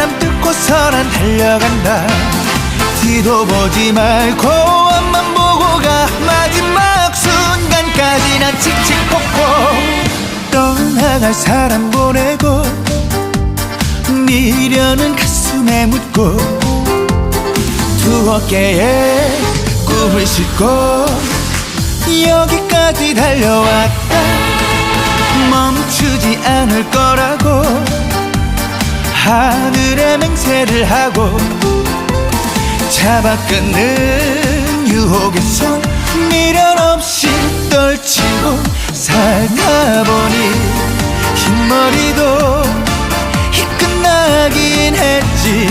바람 뚫고서 난 달려간다. 뒤도 보지 말고 앞만 보고 가. 마지막 순간까지 난 칙칙폭폭 떠나갈 사람 보내고 미련은 가슴에 묻고 두 어깨에 꿈을 싣고 여기까지 달려왔다. 멈추지 않을 거라고 하늘에 맹세를 하고 잡아 끊는 유혹에서 미련 없이 떨치고 살다 보니 흰머리도 희끗나긴 했지.